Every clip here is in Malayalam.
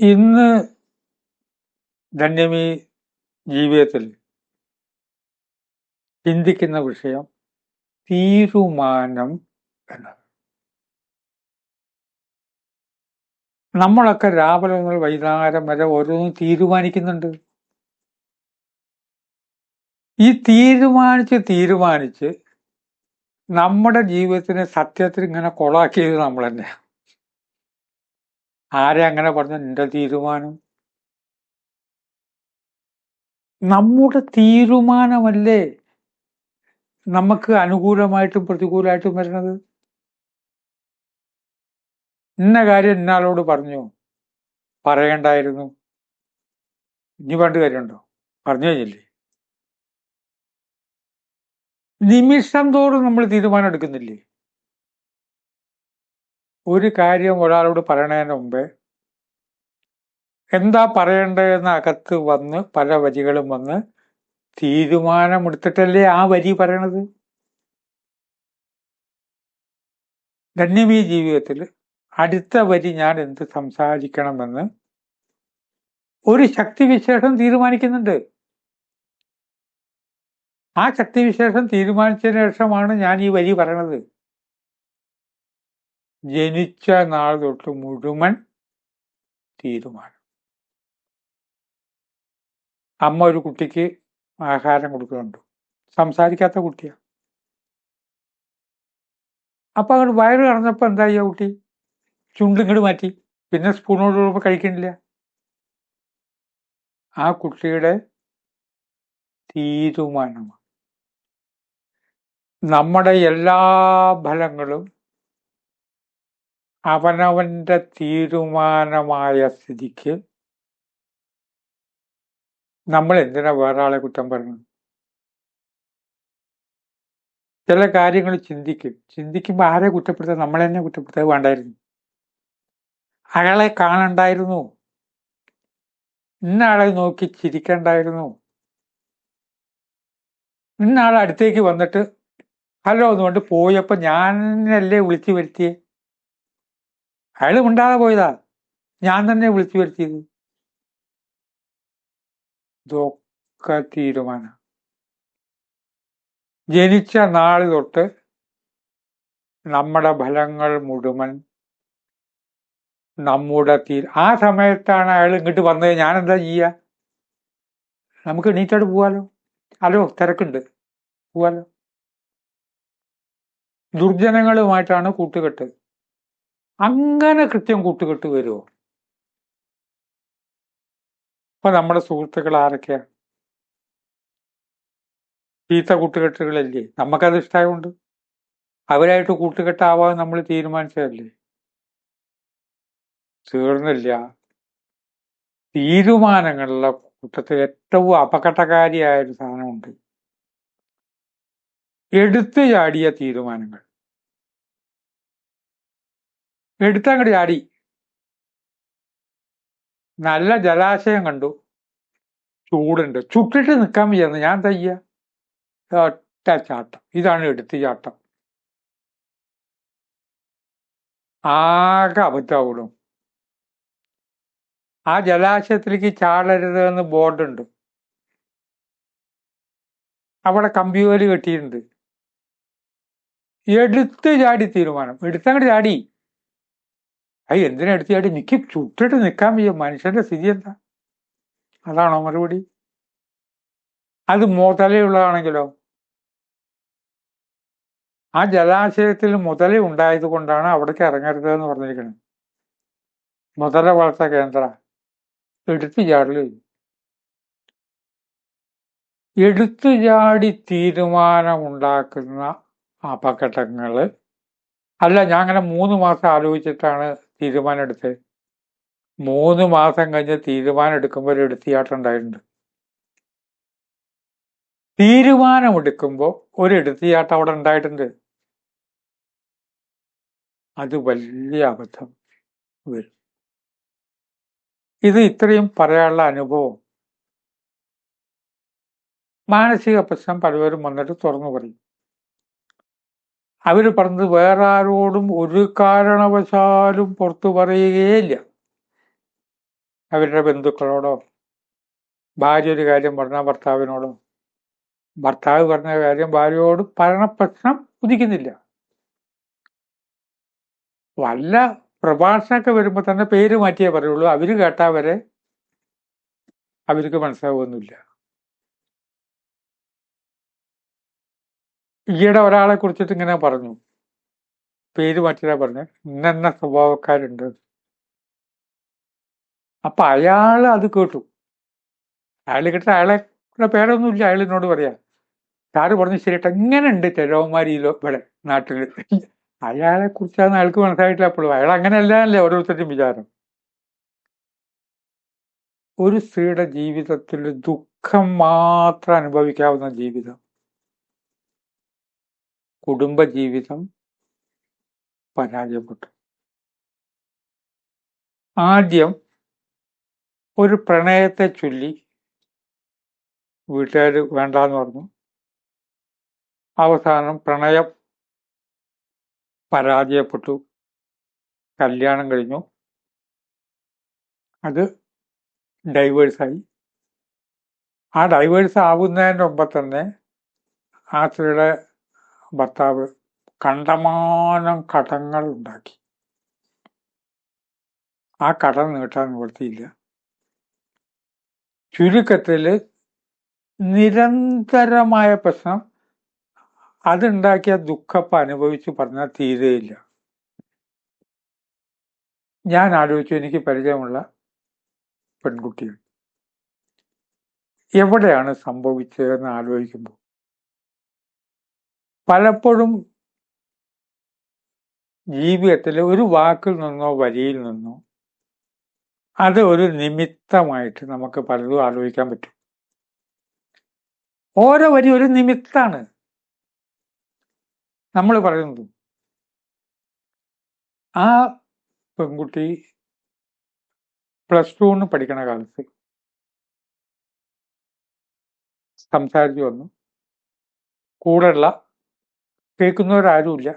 ഇന്ന് ധന്യമീ ജീവിതത്തിൽ ചിന്തിക്കുന്ന വിഷയം തീരുമാനം എന്നത് നമ്മളൊക്കെ രാവിലെ മുതൽ വൈകുന്നേരം വരെ ഓരോന്നും തീരുമാനിക്കുന്നുണ്ട്. ഈ തീരുമാനിച്ച് തീരുമാനിച്ച് നമ്മുടെ ജീവിതത്തിന് സത്യത്തിൽ ഇങ്ങനെ കൊളാക്കിയത് നമ്മൾ തന്നെ ആരെ അങ്ങനെ പറഞ്ഞു നിന്റെ തീരുമാനം? നമ്മുടെ തീരുമാനമല്ലേ നമുക്ക് അനുകൂലമായിട്ടും പ്രതികൂലമായിട്ടും വരുന്നത്? ഇന്ന കാര്യം ഇന്നാളോട് പറഞ്ഞു. പറയണ്ടായിരുന്നു. ഇനി പണ്ട് കാര്യമുണ്ടോ? പറഞ്ഞു കഴിഞ്ഞില്ലേ? നിമിഷം തോറും നമ്മൾ തീരുമാനം എടുക്കുന്നില്ലേ? ഒരു കാര്യം ഒരാളോട് പറയണതിന് മുമ്പേ എന്താ പറയേണ്ടതെന്ന് അകത്ത് വന്ന് പല വരികളും വന്ന് തീരുമാനമെടുത്തിട്ടല്ലേ ആ വരി പറയണത്? ധന്യമീ ജീവിതത്തിൽ അടുത്ത വരി ഞാൻ എന്ത് സംസാരിക്കണമെന്ന് ഒരു ശക്തിവിശേഷം തീരുമാനിക്കുന്നുണ്ട്. ആ ശക്തിവിശേഷം തീരുമാനിച്ചതിന് ശേഷമാണ് ഞാൻ ഈ വരി പറയണത്. ജനിച്ച നാൾ തൊട്ട് മുഴുവൻ തീരുമാനം. അമ്മ ഒരു കുട്ടിക്ക് ആഹാരം കൊടുക്കുന്നുണ്ട്. സംസാരിക്കാത്ത കുട്ടിയാ. അപ്പൊ അങ്ങോട്ട് വയറ് കടന്നപ്പോ എന്തായി ആ കുട്ടി? ചുണ്ടിങ്ങോട് മാറ്റി. പിന്നെ സ്പൂണോട് കഴിക്കണില്ല ആ കുട്ടിയുടെ തീരുമാനമാണ്. നമ്മുടെ എല്ലാ ഫലങ്ങളും അവനവന്റെ തീരുമാനമായ സ്ഥിതിക്ക് നമ്മൾ എന്തിനാ വേറെ ആളെ കുറ്റം പറയുന്നത്? ചില കാര്യങ്ങൾ ചിന്തിക്കും. ചിന്തിക്കുമ്പോൾ ആരെ കുറ്റപ്പെടുത്താൻ നമ്മളെ തന്നെ കുറ്റപ്പെടുത്താൻ വേണ്ടായിരുന്നു. അയാളെ കാണണ്ടായിരുന്നു. ഇന്നാളെ നോക്കി ചിരിക്കണ്ടായിരുന്നു. ഇന്നാളെ അടുത്തേക്ക് വന്നിട്ട് ഹലോ എന്നുകൊണ്ട് പോയപ്പോൾ ഞാനല്ലേ വിളിച്ചു വരുത്തിയേ? അയാൾ മിണ്ടാതെ പോയതാ. ഞാൻ തന്നെ വിളിച്ചു വരുത്തിയത്. ഇതൊക്കെ തീരുമാനം. ജനിച്ച നാൾ തൊട്ട് നമ്മുടെ ഫലങ്ങൾ മുഴുവൻ നമ്മുടെ തീ ആ സമയത്താണ് അയാൾ ഇങ്ങോട്ട് വന്നത്. ഞാൻ എന്താ ചെയ്യുക നമുക്ക് എണീറ്റോട് പോവാലോ? അലോ തിരക്കുണ്ട്. പോവാലോ? ദുർജനങ്ങളുമായിട്ടാണ് കൂട്ടുകെട്ട്. അങ്ങനെ കൃത്യം കൂട്ടുകെട്ട് വരുമോ അപ്പൊ നമ്മുടെ സുഹൃത്തുക്കൾ ആരൊക്കെയാ? ചീത്ത കൂട്ടുകെട്ടുകളല്ലേ? നമുക്കത് ഇഷ്ടമായതുകൊണ്ട് അവരായിട്ട് കൂട്ടുകെട്ടാവാൻ നമ്മൾ തീരുമാനിച്ചതല്ലേ? തീർന്നില്ല. തീരുമാനങ്ങളുടെ കൂട്ടത്തിൽ ഏറ്റവും അപകടകാരിയായ ഒരു സാധനമുണ്ട്. എടുത്തു ചാടിയ തീരുമാനങ്ങൾ. എടുത്തങ്ങോട്ട് ചാടി. നല്ല ജലാശയം കണ്ടു. ചൂടുണ്ട്. ചുട്ടിട്ട് നിൽക്കാൻ വയ്യാന്ന് ഞാൻ തയ്യ ഒറ്റ ചാട്ടം. ഇതാണ് എടുത്തു ചാട്ടം. ആകെ അബദ്ധമാവിടും ആ ജലാശയത്തിലേക്ക് ചാടരുത് എന്ന് ബോർഡുണ്ട്. അവിടെ കമ്പ്യൂവൽ കെട്ടിയിട്ടുണ്ട്. എടുത്ത് ചാടി തീരുമാനം. എടുത്തങ്ങോട്ട് ചാടി. അയ്യ എന്തിനാ എടുത്ത്? ചാടി നിക്ക് ചുട്ടിട്ട് നിൽക്കാൻ വയ്യ. മനുഷ്യന്റെ സ്ഥിതി എന്താ? അതാണോ മറുപടി? അത് മുതലയുള്ളതാണെങ്കിലോ ആ ജലാശയത്തിൽ മുതല ഉണ്ടായത് കൊണ്ടാണ് അവിടേക്ക് ഇറങ്ങരുത് എന്ന് പറഞ്ഞിരിക്കുന്നത് മുതല വളർത്ത കേന്ദ്ര. എടുത്തു ചാടൽ. എടുത്തു ചാടി തീരുമാനമുണ്ടാക്കുന്ന അപകടങ്ങൾ. അല്ല ഞാൻ അങ്ങനെ മൂന്ന് മാസം ആലോചിച്ചിട്ടാണ് തീരുമാനം എടുത്തത് മൂന്ന് മാസം കഴിഞ്ഞ് തീരുമാനം എടുക്കുമ്പോൾ ഒരു എടുത്തിയാട്ടം ഉണ്ടായിട്ടുണ്ട്. തീരുമാനമെടുക്കുമ്പോൾ ഒരു എടുത്തിയാട്ടം അവിടെ ഉണ്ടായിട്ടുണ്ട്. അത് വലിയ അബദ്ധം വരും. ഇത് ഇത്രയും പറയാനുള്ള അനുഭവം. മാനസിക പ്രശ്നം പലവരും വന്നിട്ട് തുറന്നു പറയും. അവർ പറഞ്ഞത് വേറെ ആരോടും ഒരു കാരണവശാലും പുറത്തു പറയുകയില്ല. അവരുടെ ബന്ധുക്കളോടോ ഭാര്യ ഒരു കാര്യം പറഞ്ഞ ഭർത്താവിനോടോ ഭർത്താവ് പറഞ്ഞ കാര്യം ഭാര്യയോട് പറയണ പ്രശ്നം ഉദിക്കുന്നില്ല. വല്ല പ്രഭാഷണമൊക്കെ വരുമ്പോൾ തന്നെ പേര് മാറ്റിയേ പറയുള്ളൂ. അവർ കേട്ടാ വരെ അവർക്ക് മനസ്സിലാവുന്നില്ല. ഈയിടെ ഒരാളെ കുറിച്ചിട്ട് ഇങ്ങനെ പറഞ്ഞു. പേര് മാറ്റിയാ പറഞ്ഞു. ഇന്നെന്ന സ്വഭാവക്കാരുണ്ട്. അപ്പൊ അയാൾ അത് കേട്ടു. അയാൾ കേട്ടിട്ട് അയാളെ പേരൊന്നുമില്ല. അയാളിനോട് പറയാ സാറ് പറഞ്ഞു ശരിയട്ടെ ഇങ്ങനെ ഉണ്ട് ചെലവന്മാരിയിലോ ഇവിടെ നാട്ടിൽ അയാളെ കുറിച്ചാണ് അയാൾക്ക് മനസ്സിലായിട്ടില്ല അപ്പോഴും. അയാൾ അങ്ങനെയല്ലേ ഓരോരുത്തരുടെയും വിചാരം. ഒരു സ്ത്രീയുടെ ജീവിതത്തിൽ ദുഃഖം മാത്രം അനുഭവിക്കാവുന്ന ജീവിതം. കുടുംബ ജീവിതം പരാജയപ്പെട്ടു. ആദ്യം ഒരു പ്രണയത്തെ ചൊല്ലി വീട്ടുകാർ വേണ്ടാന്ന് പറഞ്ഞു. അവസാനം പ്രണയം പരാജയപ്പെട്ടു. കല്യാണം കഴിഞ്ഞു. അത് ഡൈവേഴ്സായി. ആ ഡൈവേഴ്സ് ആവുന്നതിന് മുമ്പ് തന്നെ ആ സ്ത്രീയുടെ ഭർത്താവ് കണ്ടമാനം കടങ്ങൾ ഉണ്ടാക്കി. ആ കടം നീട്ടാൻ നിവർത്തിയില്ല ചുരുക്കത്തിൽ നിരന്തരമായ പ്രശ്നം അതുണ്ടാക്കിയ ദുഃഖപ്പ് അനുഭവിച്ച് പറഞ്ഞാൽ തീരെയില്ല. ഞാൻ ആലോചിച്ചു എനിക്ക് പരിചയമുള്ള പെൺകുട്ടികൾ. എവിടെയാണ് സംഭവിച്ചതെന്ന് ആലോചിക്കുമ്പോൾ പലപ്പോഴും ജീവിതത്തിൽ ഒരു വാക്കിൽ നിന്നോ വരിയിൽ നിന്നോ അത് ഒരു നിമിത്തമായിട്ട് നമുക്ക് പലതും ആലോചിക്കാൻ പറ്റും. ഓരോ വരി ഒരു നിമിത്താണ്. നമ്മൾ പറയുന്നത് ആ പെൺകുട്ടി പ്ലസ് ടുന്ന് പഠിക്കണ കാലത്ത് സംസാരിച്ചു വന്നു. കൂടെയുള്ള കേൾക്കുന്നവരാരുമില്ല.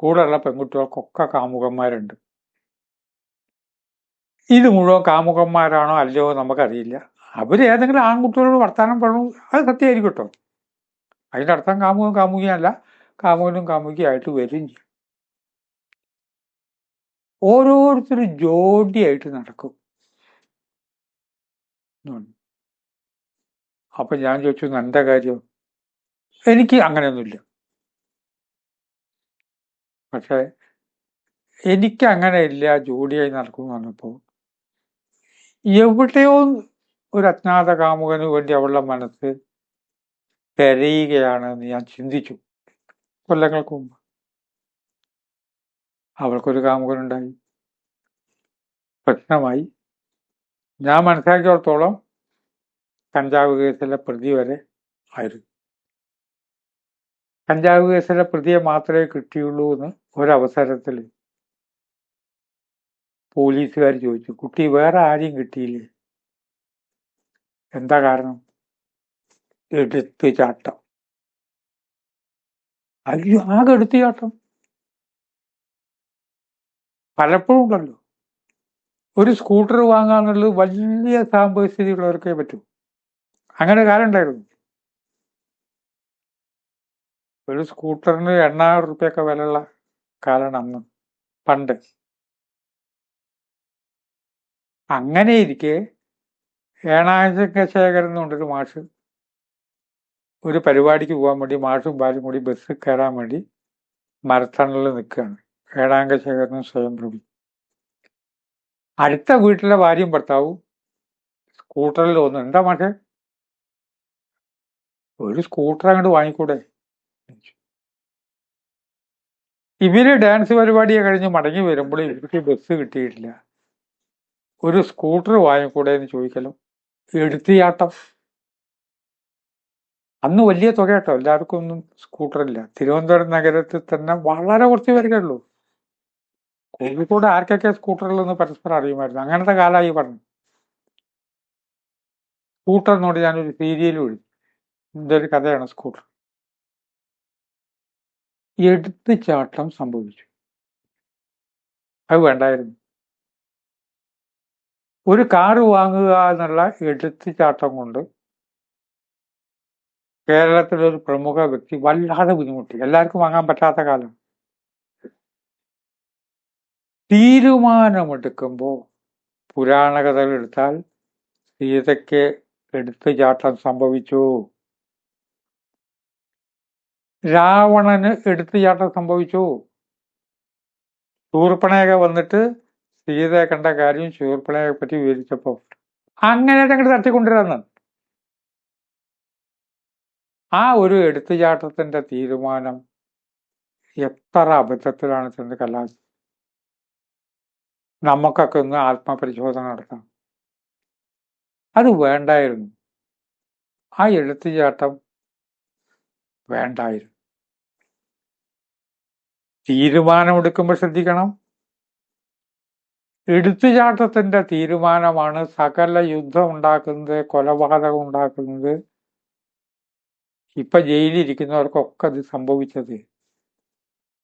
കൂടെയുള്ള പെൺകുട്ടികൾക്കൊക്കെ കാമുകന്മാരുണ്ട്. ഇത് മുഴുവൻ കാമുകന്മാരാണോ അല്ലയോ നമുക്കറിയില്ല. അവർ ഏതെങ്കിലും ആൺകുട്ടികളോട് വർത്തമാനം പറഞ്ഞു അത് സത്യമായിരിക്കും കേട്ടോ അതിന്റെ അർത്ഥം കാമുകൻ കാമുകിയല്ല കാമുകനും കാമുകിയായിട്ട് വരും ചെയ്യും. ഓരോരുത്തരും ജോഡിയായിട്ട് നടക്കും. അപ്പം ഞാൻ ചോദിച്ചു "ഇന്ന് എന്താ കാര്യം? എനിക്ക് അങ്ങനെയൊന്നുമില്ല. പക്ഷെ എനിക്ക് അങ്ങനെ ഇല്ല ജോഡിയായി നടക്കും പറഞ്ഞപ്പോൾ. എവിടെയോ ഒരു അജ്ഞാത കാമുകന് വേണ്ടി അവളുടെ മനസ്സ് തിരയുകയാണെന്ന് ഞാൻ ചിന്തിച്ചു കൊല്ലങ്ങൾക്ക് മുമ്പ്. അവൾക്കൊരു കാമുകനുണ്ടായി. പ്രശ്നമായി. ഞാൻ മനസ്സിലാക്കിയോടത്തോളം കഞ്ചാവ് കേസിലെ പ്രതി വരെ ആയിരുന്നു. കഞ്ചാവ് കേസിലെ പ്രതിയെ മാത്രമേ കിട്ടിയുള്ളൂ എന്ന് ഒരവസരത്തിൽ പോലീസുകാർ ചോദിച്ചു കുട്ടി വേറെ ആരെയും കിട്ടിയില്ലേ? എന്താ കാരണം? എടുത്തു ചാട്ടം. അയ്യോ ആകെ എടുത്തു ചാട്ടം. പലപ്പോഴും ഉണ്ടല്ലോ ഒരു സ്കൂട്ടർ വാങ്ങാന്നുള്ളത് വലിയ സാമ്പത്തിക സ്ഥിതിയുള്ളവർക്കേ പറ്റൂ. അങ്ങനെ കാലം ഉണ്ടായിരുന്നു. ഒരു സ്കൂട്ടറിന് എണ്ണായിരം റുപ്യൊക്കെ വിലയുള്ള അന്ന് പണ്ട്. അങ്ങനെ ഇരിക്കെ ഏണാഴ്ച ശേഖരൻ എന്നുണ്ടൊരു മാഷ് ഒരു പരിപാടിക്ക് പോകാൻ വേണ്ടി മാഷും ബാലും കൂടി ബസ് കയറാൻ വേണ്ടി മരത്തണലിൽ നിൽക്കുകയാണ് ഏഴാംഗ ശേഖരനും സ്വയം പ്രഭി. അടുത്ത വീട്ടിലെ ഭാര്യയും ഭർത്താവും സ്കൂട്ടറിൽ തോന്നുന്നു എന്താ മാഷെ? ഒരു സ്കൂട്ടർ അങ്ങോട്ട് വാങ്ങിക്കൂടെ? ഇവർ ഡാൻസ് പരിപാടിയെ കഴിഞ്ഞ് മടങ്ങി വരുമ്പോൾ ഇവർക്ക് ബസ് കിട്ടിയിട്ടില്ല. ഒരു സ്കൂട്ടർ വാങ്ങിക്കൂടെ എന്ന് ചോദിക്കലും. എടുത്തിയാട്ടം. അന്ന് വലിയ തുക കേട്ടോ എല്ലാവർക്കും ഒന്നും സ്കൂട്ടർ ഇല്ല. തിരുവനന്തപുരം നഗരത്തിൽ തന്നെ വളരെ കുറച്ച് പേരൊക്കെ ഉള്ളൂ. കോഴിക്കോട് ആർക്കൊക്കെ സ്കൂട്ടറിലൊന്ന് പരസ്പരം അറിയുമായിരുന്നു. അങ്ങനത്തെ കാലമായി പറഞ്ഞു. സ്കൂട്ടർ എന്നോട് ഞാനൊരു സീരിയൽ എഴുതി എന്തൊരു കഥയാണ് സ്കൂട്ടർ. എടുത്ത് ചാട്ടം സംഭവിച്ചു. അത് വേണ്ടായിരുന്നു. ഒരു കാറ് വാങ്ങുക എന്നുള്ള എടുത്തുചാട്ടം കൊണ്ട് കേരളത്തിലെ ഒരു പ്രമുഖ വ്യക്തി വല്ലാതെ ബുദ്ധിമുട്ടി. എല്ലാവർക്കും വാങ്ങാൻ പറ്റാത്ത കാലം. തീരുമാനമെടുക്കുമ്പോൾ പുരാണകഥകൾ എടുത്താൽ സീതയ്ക്ക് എടുത്തുചാട്ടം സംഭവിച്ചു. രാവണന് എടുത്തുചാട്ടം സംഭവിച്ചു. ശൂർപ്പണയൊക്കെ വന്നിട്ട് സീതയെ കണ്ട കാര്യം ശൂർപ്പണയെ പറ്റി വിവരിച്ചപ്പോ അങ്ങനെ അങ്ങോട്ട് തട്ടിക്കൊണ്ടിരുന്നു ആ ഒരു എടുത്തുചാട്ടത്തിന്റെ തീരുമാനം എത്ര അബദ്ധത്തിലാണ് ചെന്ന് കലാശി. നമുക്കൊക്കെ ഒന്ന് ആത്മപരിശോധന നടത്താം. അത് വേണ്ടായിരുന്നു. ആ എടുത്തുചാട്ടം വേണ്ടായിരുന്നു. തീരുമാനമെടുക്കുമ്പോൾ ശ്രദ്ധിക്കണം. എടുത്തുചാട്ടത്തിന്റെ തീരുമാനമാണ് സകല യുദ്ധം ഉണ്ടാക്കുന്നത് കൊലപാതകം ഉണ്ടാക്കുന്നത്. ഇപ്പൊ ജയിലിരിക്കുന്നവർക്കൊക്കെ അത് സംഭവിച്ചത്.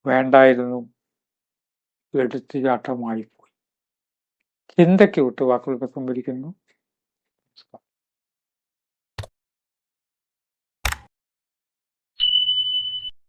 വേണ്ടായിരുന്നു. എടുത്തുചാട്ടമായി പോയി ചിന്തയ്ക്ക് വിട്ടുവാക്കുകൾ സംഭവിക്കുന്നു സംഭരിക്കുന്നു.